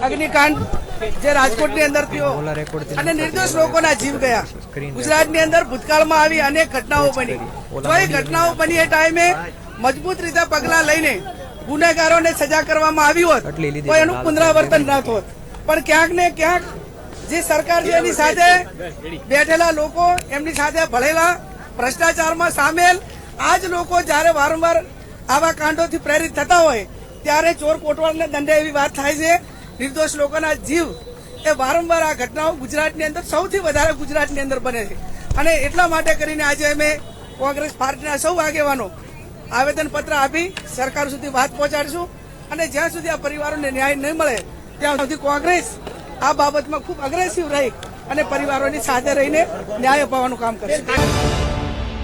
અગ્નિકાંડ જે રાજકોટની અંદર થયો અને નિર્દોષ લોકોના જીવ ગયા. ગુજરાતની અંદર ભૂતકાળમાં આવી અનેક ઘટનાઓ બની. તો એ ઘટનાઓ બની એ ટાઈમે મજબૂત રીતે પગલા લઈને ગુનેગારોને સજા કરવામાં આવી હોત તો એનું પુનરાવર્તન ન થોત પણ ક્યાંક ને ક્યાંક જે સરકાર છે એની સાથે બેઠેલા લોકો એમની સાથે ભળેલા ભ્રષ્ટાચારમાં સામેલ આ જ લોકો જ્યારે વારંવાર આવા કાંડોથી પ્રેરિત થતા હોય ત્યારે ચોર કોટવાળને દંડે એવી વાત થાય છે. નિર્દોષ લોકોના જીવ એ વારંવાર આ ઘટનાઓ ગુજરાતની અંદર સૌથી વધારે ગુજરાતની અંદર બને છે. અને એટલા માટે કરીને આજે અમે કોંગ્રેસ પાર્ટીના સૌ આગેવાનો આવેદનપત્ર આપી સરકાર સુધી વાત પહોંચાડીશું. અને જ્યાં સુધી આ પરિવારોને ન્યાય નહીં મળે, ત્યાં સુધી કોંગ્રેસ આ બાબતમાં ખૂબ અગ્રેસિવ રહી અને પરિવારોની સાથે રહીને ન્યાય અપાવવાનું કામ કરશે.